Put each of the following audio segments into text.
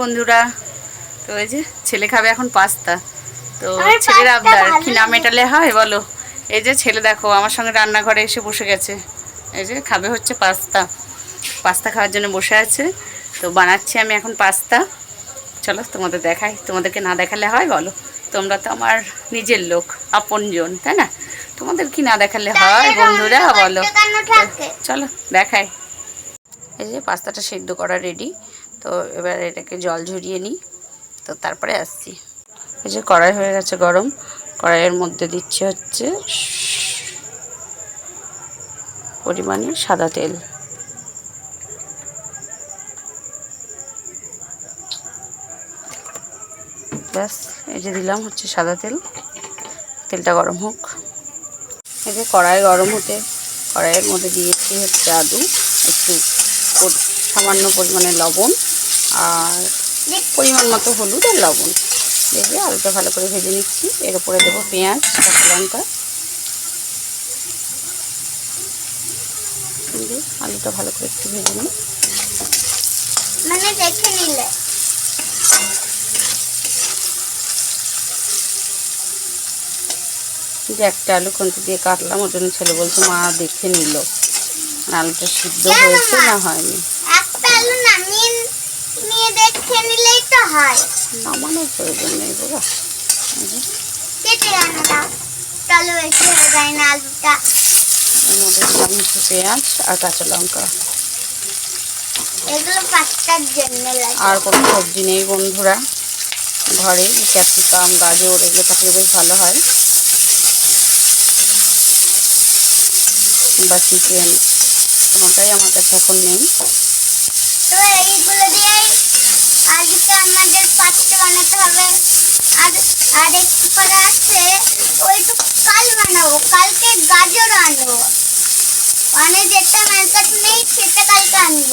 বন্ধুরা। তো এই যে ছেলে খাবে এখন পাস্তা। তো ছেলের আবদার কি না। মেটালে হয় বলো? এই যে ছেলে দেখো আমার সঙ্গে রান্নাঘরে এসে বসে গেছে। এই যে খাবে হচ্ছে পাস্তা। পাস্তা খাওয়ার জন্য বসে আছে। তো বানাচ্ছি আমি এখন পাস্তা। চলো তোমাদের দেখাই তোমাদেরকে না দেখালে হয় বলো? তোমরা তো আমার নিজের লোক আপনজন তাই না? তোমাদের কি না দেখালে হয় বন্ধুরা বলো? চলো দেখাই। এই যে পাস্তাটা সেদ্ধ করা রেডি তো এবার এটাকে জল ঝরিয়ে নিই। তো তারপরে আসছি। এই যে কড়াই হয়ে গেছে গরম। কড়াইয়ের মধ্যে দিচ্ছে হচ্ছে পরিমাণে সাদা তেল। ব্যাস, এই যে দিলাম হচ্ছে সাদা তেল। তেলটা গরম হোক। এই যে কড়াই গরম হতে কড়াইয়ের মধ্যে দিয়েছি হচ্ছে আলু একটু সামান্য পরিমাণে লবণ। আর পরিমাণ মতো হলুদ আর লবণ। দিয়ে আলুটা ভালো করে ভেজে নিচ্ছি। এর উপরে দেবো পেঁয়াজ কাঁচা লঙ্কা। দিয়ে আলুটা ভালো করে একটু ভেজে নিই। মানে দেখে নিলে। যে একটা আলু খুন্তি দিয়ে কাটলাম ওর জন্য ছেলে বলছে মা দেখে নিল। আলুটা সিদ্ধ হয়েছে না হয়নি? দেখে নিলেই তো হয়। নামানোর প্রয়োজন নেই বাবা। কেটে আনো দাও চলো বেশি হয়ে যায় না আলুটা। দিলাম পেঁয়াজ আর কাঁচা লঙ্কা। এগুলো পাঁচটার জন্য আর কোনো সবজি নেই বন্ধুরা। ঘরে ক্যাপসিকাম গাজর এগুলো থাকলে বেশ ভালো হয়। বা চিকেন কোনোটাই আমার কাছে এখন নেই। তো এইগুলো দিয়েই আজকে আমাদের পাস্তা বানাতে হবে। আর আর একটু করে আছে ওইটুকু কাল বানাবো, কালকে গাজর আনব। মানে যেটা মার্কেট নেই, সেটা কালকে আনব।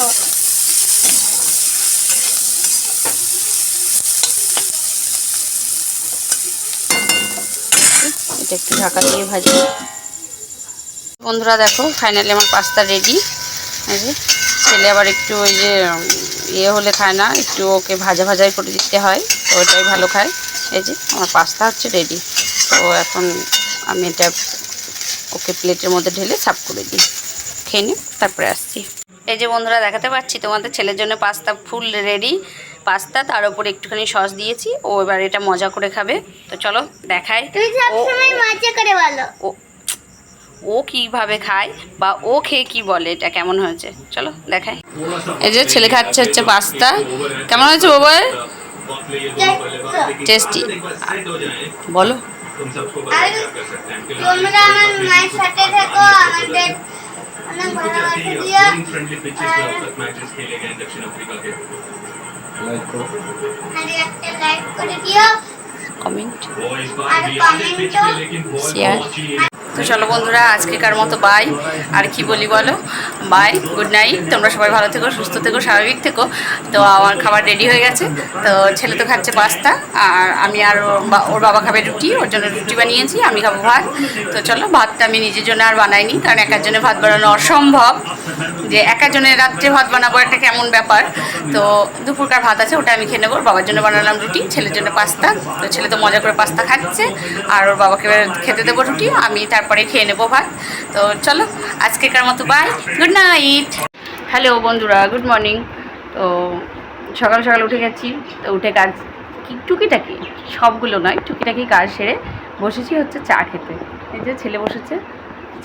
এটা একটু ঢাকা দিয়ে ভাজি। বন্ধুরা দেখো ফাইনালি আমার পাস্তা রেডি ছেলে আবার একটু ওই যে ইয়ে হলে খায় না একটু ওকে ভাজা ভাজাই করে দিতে হয় তো ওটাই ভালো খায়। এই যে আমার পাস্তা হচ্ছে রেডি তো এখন আমি এটা ওকে প্লেটের মধ্যে ঢেলে সাফ করে দিই। খেয়ে নিই তারপরে আসছি। এই যে বন্ধুরা দেখাতে পাচ্ছি তোমাদের ছেলের জন্য পাস্তা ফুল রেডি পাস্তা তার উপরে একটুখানি সস দিয়েছি ও এবার এটা মজা করে খাবে। তো চলো দেখাই। তুই ও- সবসময় মজা করে বলো ও কীভাবে খায় বা ও খেয়ে কি বলে এটা কেমন হয়েছে? চলো দেখাই। এই যে ছেলে খাচ্ছে হচ্ছে পাস্তা। কেমন হয়েছে বাবা টেস্টি। বলো। তোমরা আমার মায়ের সাথে থেকো আমাদের কমেন্ট শেয়ার তো চলো বন্ধুরা, আজকেকার মতো বাই আর কি বলি বলো? বাই গুড নাইট তোমরা সবাই ভালো থেকো, সুস্থ থেকো, স্বাভাবিক থেকো। তো আমার খাবার রেডি হয়ে গেছে। তো ছেলে তো খাচ্ছে পাস্তা আর আমি আর ওর বাবা খাবে রুটি, ওর জন্য রুটি বানিয়েছি, আমি খাব ভাত। তো চলো, ভাতটা আমি নিজের জন্য আর বানাইনি, কারণ একার জন্য ভাত বানানো অসম্ভব। যে একার জন্য রাত্রে ভাত বানাবো একটা কেমন ব্যাপার। তো দুপুরকার ভাত আছে, ওটা আমি খেয়ে নেব বাবার জন্য বানালাম রুটি, ছেলের জন্য পাস্তা তো ছেলে তো মজা করে পাস্তা খাচ্ছে, আর ওর বাবাকে খেতে দেবো রুটি, আমি তারপরে খেয়ে নেব ভাত। তো চলো, আজকেকার মতো বাই গুড নাইট হ্যালো বন্ধুরা গুড মর্নিং তো সকাল সকাল উঠে গেছি, তো উঠে কাজ টুকিটাকি? সবগুলো নয়, টুকিটাকি কাজ সেরে বসেছি হচ্ছে চা খেতে। এই যে ছেলে বসেছে,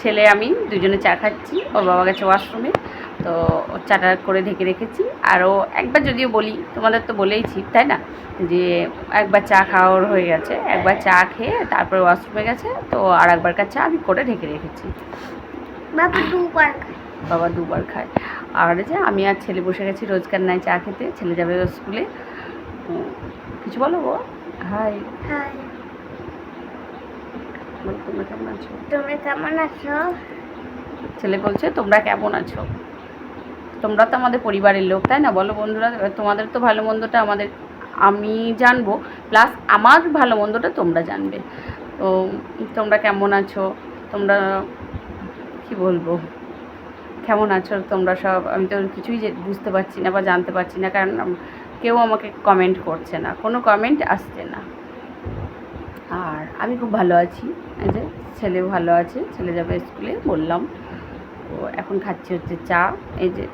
ছেলে আমি দুজনে চা খাচ্ছি, ওর বাবা গেছে ওয়াশরুমে। তো ওর চাটা করে ঢেকে রেখেছি। আরও একবার যদিও বলি তোমাদের তো বলেইছি তাই না? যে একবার চা খাওয়ার হয়ে গেছে একবার চা খেয়ে তারপরে ওয়াশরুমে গেছে তো আর একবারকার চা আমি করে ঢেকে রেখেছি। বাবা দুবার খায়। আর যে আমি আর ছেলে বসে গেছি রোজকার নাই চা খেতে ছেলে যাবে স্কুলে। কিছু বলো গো? হাই হাই তোমরা কেমন আছো? ছেলে বলছে তোমরা কেমন আছো? তোমরা তো আমাদের পরিবারের লোক, তাই না? বলো বন্ধুরা, তোমাদের তো ভালো মন্দটা আমাদের, আমি জানব প্লাস আমার ভালো মন্দটা তোমরা জানবে। তো তোমরা কেমন আছো? তোমরা, কি বলব? কেমন আছো তোমরা সব? আমি তো কিছুই বুঝতে পারছি না বা জানতে পারছি না, কারণ কেউ আমাকে কমেন্ট করছে না, কোনো কমেন্ট আসছে না। আর আমি খুব ভালো আছি যে ছেলে ভালো আছে, ছেলে যাবে স্কুলে, বললাম। তো এখন খাচ্ছি হচ্ছে চা, এই যে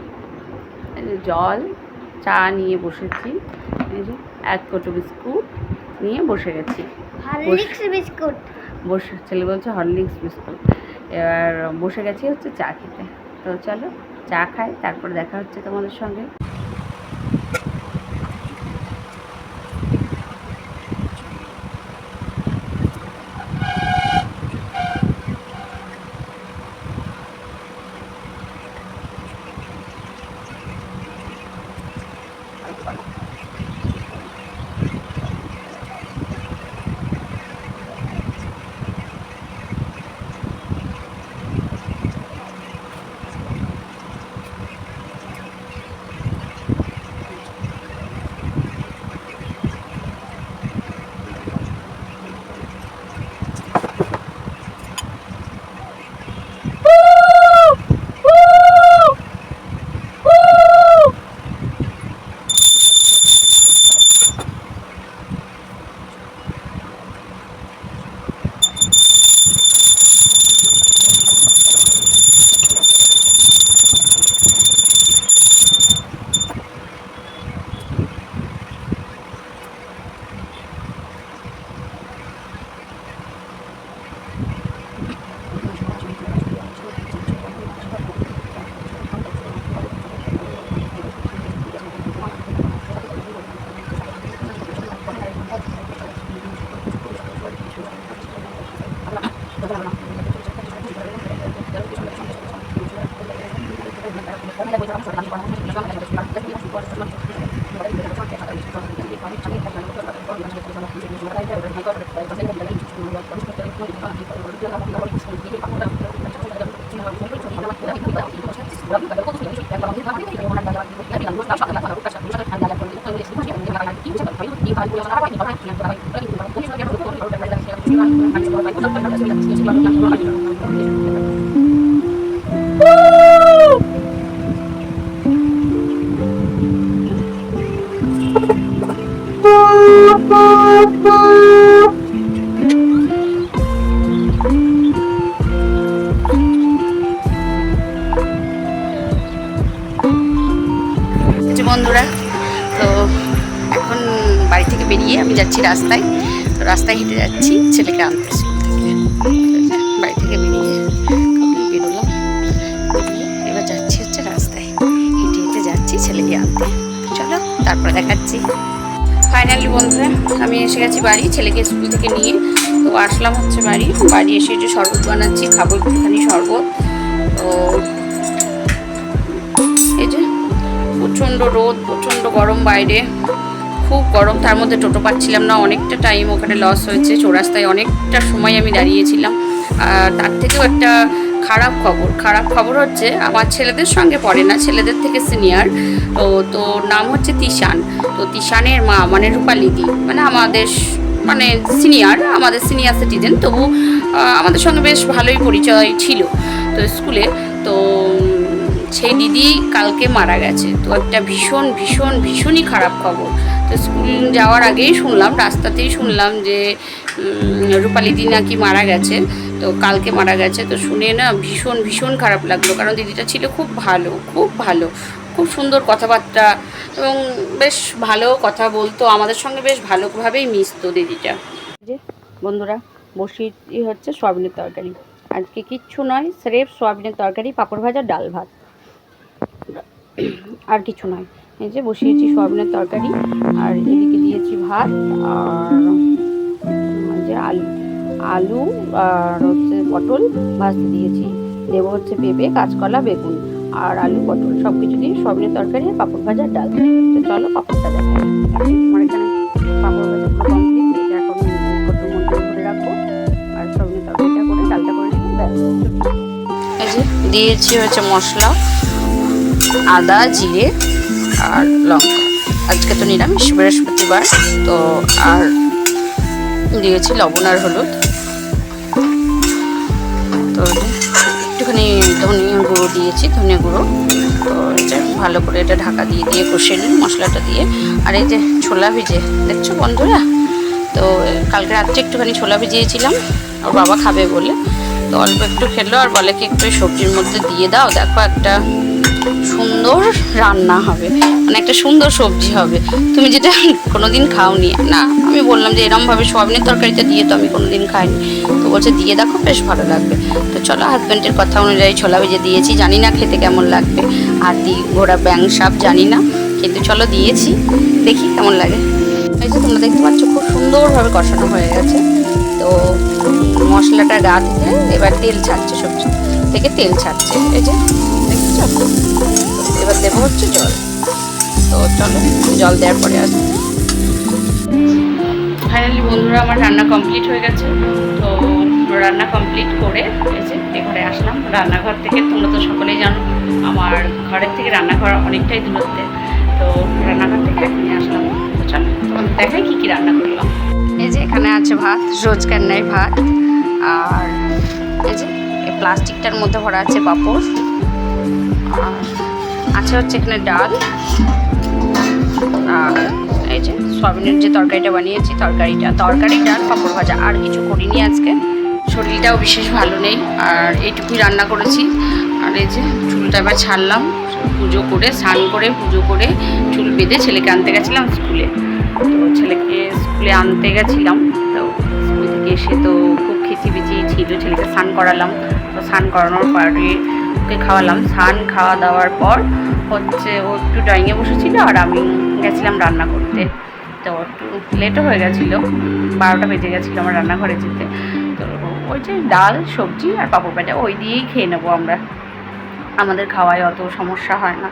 জল চা নিয়ে বসেছি। এক কোটো বিস্কুট নিয়ে বসে গেছি। বিস্কুট। বসে ছেলে বলছে হরলিক্স বিস্কুট। এবার বসে গেছি হচ্ছে চা খেতে। তো চলো চা খাই তারপর দেখা হচ্ছে তোমাদের সঙ্গে। যে বন্ধুরা, তো এখন বাড়ি থেকে বেরিয়ে আমি যাচ্ছি রাস্তায়। তো রাস্তায় হেঁটে যাচ্ছি ছেলেকে আনতে। বাড়ি থেকে বেরিয়ে বেরোলাম। এবার যাচ্ছি হচ্ছে রাস্তায়। হেঁটে হেঁটে যাচ্ছি ছেলেকে আনতে। চলো, তারপরে দেখাচ্ছি। ফাইনালি বন্ধুরা আমি এসে গেছি বাড়ি, ছেলেকে স্কুল থেকে নিয়ে। তো আসলাম হচ্ছে বাড়ি। বাড়ি এসে যে শরবত বানাচ্ছি, খাব একটুখানি শরবত। তো এই যে প্রচণ্ড রোদ, প্রচণ্ড গরম বাইরে। খুব গরম, তার মধ্যে টোটো পাচ্ছিলাম না। অনেকটা টাইম ওখানে লস হয়েছে। চৌরাস্তায় অনেকটা সময় আমি দাঁড়িয়েছিলাম। আর তার থেকেও একটা খারাপ খবর। খারাপ খবর হচ্ছে আমার ছেলেদের সঙ্গে পড়ে না ছেলেদের থেকে সিনিয়র তো তো নাম হচ্ছে তিশান। তো তিশানের মা মানে রূপালিদি মানে আমাদের মানে সিনিয়র আমাদের সিনিয়র সিটিজেন তবু আমাদের সঙ্গে বেশ ভালোই পরিচয় ছিল তো স্কুলে। তো সেই দিদি কালকে মারা গেছে। তো একটা ভীষণ ভীষণ ভীষণই খারাপ খবর। তো স্কুল যাওয়ার আগেই শুনলাম রাস্তাতেই শুনলাম যে উম, রূপালী দি নাকি মারা গেছে। তো কালকে মারা গেছে, তো শুনে না ভীষণ ভীষণ খারাপ লাগল। কারণ দিদিটা ছিল খুব ভালো খুব ভালো, খুব সুন্দর কথাবার্তা এবং বেশ ভালো কথা বলতো। আমাদের সঙ্গে বেশ ভালোভাবেই মিশতো দিদিটা। যে বন্ধুরা, বসিয়ে হচ্ছে সোয়াবিনের তরকারি। আজকে কিচ্ছু নয়, স্রেফ সোয়াবিনের তরকারি, পাঁপড় ভাজা, ডাল ভাত। আর কিছু নয়। এই যে বসিয়েছি সোয়াবিনের তরকারি, আর এদিকে দিয়েছি ভাত আর যে আলু। আলু আর হচ্ছে পটল ভাজতে দিয়েছি। দেবো হচ্ছে পেঁপে, কাঁচকলা, বেগুন আর আলু, পটল সব কিছু দিয়ে সয়াবিনের তরকারি পাঁপড় ভাজার ডাল। চলো পাঁপড় ভাজা রাখব। আর দিয়েছি হচ্ছে মশলা, আদা, জিরে আর লঙ্কা। আজকে তো নিরামিষ বৃহস্পতিবার, তো আর দিয়েছি লবণ আর হলুদ। ধনিয়া গুঁড়ো দিয়েছি, ধনিয়া গুঁড়ো। তো এটা ভালো করে এটা ঢাকা দিয়ে দিয়ে কষে নিই মশলাটা দিয়ে। আর এই যে ছোলা ভিজে, দেখছ বন্ধুরা? তো কালকে রাত্রে একটুখানি ছোলা ভিজিয়েছিলাম, ওর বাবা খাবে বলে। তো অল্প একটু খেলো আর বলে কি একটু সবজির মধ্যে দিয়ে দাও, দেখো একটা সুন্দর রান্না হবে মানে একটা সুন্দর সবজি হবে। তুমি যেটা কোনোদিন খাওনি, না, আমি বললাম যে এরমভাবে সোয়াবিনের তরকারিটা দিয়ে তো আমি কোনোদিন খাইনি। তো বলছে, দিয়ে দেখো, বেশ ভালো লাগবে। তো চলো হাজব্যান্ডের কথা অনুযায়ী ছোলা ভেজে দিয়েছি, জানি না খেতে কেমন লাগবে। হাতি, ঘোড়া ব্যাং সাপ, জানি না, কিন্তু চলো দিয়েছি, দেখি কেমন লাগে। এই যে তোমরা দেখতে পাচ্ছ, খুব সুন্দরভাবে কষানো হয়ে গেছে। তো মশলাটা গা থেকে এবার তেল ছাড়ছে সবজি থেকে, তেল ছাড়ছে। এই যে দেখছ এবার দেবো হচ্ছে জল। তো চলো জল দেওয়ার পরে আসবে। ফাইনালি বন্ধুরা আমার রান্না কমপ্লিট হয়ে গেছে। তো রান্না কমপ্লিট করে এই যে এ ঘরে আসলাম। রান্নাঘর থেকে তোমরা তো সকলেই জানো আমার ঘরের থেকে রান্নাঘর অনেকটাই দূরত্বে। তো রান্নাঘর থেকে এখনই আসলাম। তো চলো তোমাদের দেখাই কী কী রান্না করলাম। এই যে এখানে আছে ভাত রোজকার নেয় ভাত আর এই যে প্লাস্টিকটার মধ্যে ভরা আছে পাঁপড়। আছে হচ্ছে এখানে ডাল, আর এই যে সয়াবিনের যে তরকারিটা বানিয়েছি, তরকারিটা, তরকারি, ডাল, পাঁপড় ভাজা, আর কিছু করিনি আজকে। শরীরটাও বিশেষ ভালো নেই, আর এইটুকুই রান্না করেছি। আর এই যে চুলটা এবার ছাড়লাম, পুজো করে, স্নান করে, পুজো করে চুল বেঁধে ছেলেকে আনতে গেছিলাম স্কুলে। তো ছেলেকে স্কুলে আনতে গেছিলাম, তো স্কুল থেকে এসে তো খুব খিচিবিচি ছিল, ছেলেকে স্নান করালাম। তো স্নান করানোর পরে ওকে খাওয়ালাম। স্নান খাওয়া দাওয়ার পর হচ্ছে ও একটু ড্রয়িংয়ে বসেছিল আর আমি গেছিলাম রান্না করতে। তো একটু লেটও হয়ে গেছিল। বারোটা বেজে গেছিল আমার রান্নাঘরে যেতে। তো ওই যে ডাল, সবজি আর পাঁপড় ভাজা ওই দিয়েই খেয়ে নেব আমরা। আমাদের খাওয়ায় অত সমস্যা হয় না।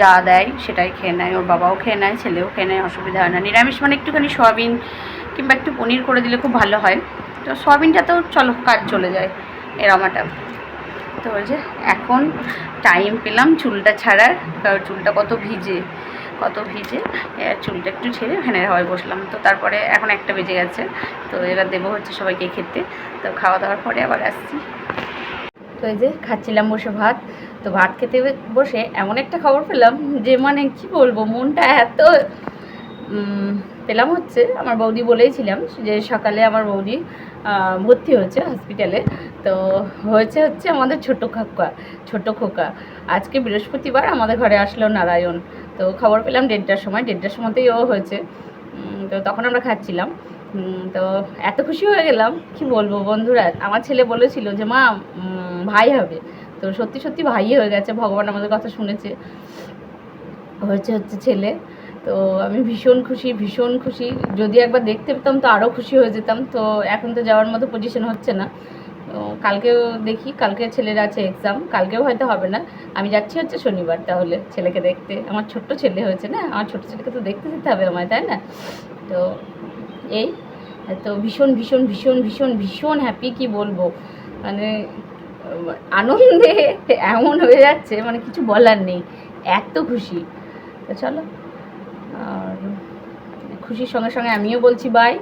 যা দেয় সেটাই খেয়ে নেয়। ওর বাবাও খেয়ে নেয়, ছেলেও খেয়ে নেয়, অসুবিধা হয় না। নিরামিষ মানে একটুখানি সয়াবিন কিংবা একটু পনির করে দিলে খুব ভালো হয়। তো সয়াবিনটা তো চলো কাজ চলে যায়। এরমাটা তো যে এখন টাইম পেলাম চুলটা ছাড়ার, কারণ চুলটা কত ভিজে কত ভিজে চুলটা একটু ছেড়ে ফ্যানের হাওয়ায় বসলাম। তো তারপরে এখন একটা বেজে গেছে, তো এবার দেবো হচ্ছে সবাইকে খেতে। তো খাওয়া দাওয়ার পরে আবার আসছি। তো এই যে খাচ্ছিলাম বসে ভাত, তো ভাত খেতে বসে এমন একটা খবর পেলাম যে মানে কি বলব, মনটা এত পেলাম হচ্ছে, আমার বৌদি বলেইছিলাম যে সকালে আমার বৌদি ভর্তি হয়েছে হসপিটালে তো হয়েছে হচ্ছে আমাদের ছোট খোকা ছোট খোকা। আজকে বৃহস্পতিবার আমাদের ঘরে আসলো নারায়ণ। তো খবর পেলাম দেড়টার সময়, দেড়টার সময়তেই ও হয়েছে। তো তখন আমরা খাচ্ছিলাম। তো এত খুশি হয়ে গেলাম, কি বলব বন্ধুরা? আমার ছেলে বলেছিল যে, মা ভাই হবে। তো সত্যি সত্যি ভাই হয়ে গেছে, ভগবান আমাদের কথা শুনেছে। হয়েছে হচ্ছে ছেলে। তো আমি ভীষণ খুশি ভীষণ খুশি। যদি একবার দেখতে পেতাম তো আরও খুশি হয়ে যেতাম। তো এখন তো যাওয়ার মতো পজিশন হচ্ছে না। তো কালকেও দেখি, কালকে ছেলের আছে এক্সাম কালকেও হয়তো হবে না। আমি যাচ্ছি হচ্ছে শনিবার তাহলে ছেলেকে দেখতে। আমার ছোট্ট ছেলে হয়েছে না, আমার ছোট ছেলেকে তো দেখতে যেতে হবে আমায়, তাই না? তো এই, তো ভীষণ ভীষণ ভীষণ ভীষণ ভীষণ হ্যাপি কি বলব? মানে আনন্দে এমন হয়ে যাচ্ছে মানে কিছু বলার নেই। এত খুশি। তো চলো। খুশির সঙ্গে সঙ্গে আমিও বলছি বাই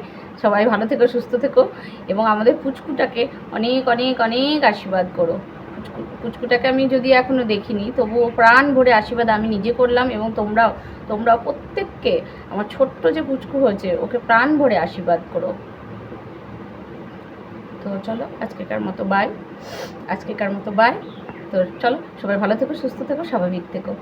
সবাই ভালো থেকো, সুস্থ থেকো। এবং আমাদের পুচকুটাকে অনেক অনেক অনেক আশীর্বাদ করো। পুচকু, পুচকুটাকে আমি যদি এখনও দেখিনি, তবুও প্রাণ ভরে আশীর্বাদ আমি নিজে করলাম এবং তোমরাও তোমরাও প্রত্যেককে, আমার ছোট্ট যে পুচকু হয়েছে, ওকে প্রাণ ভরে আশীর্বাদ করো। তো চলো, আজকেকার মতো বাই আজকেকার মতো বাই তো চলো, সবাই ভালো থেকো, সুস্থ থেকো, স্বাভাবিক থেকো।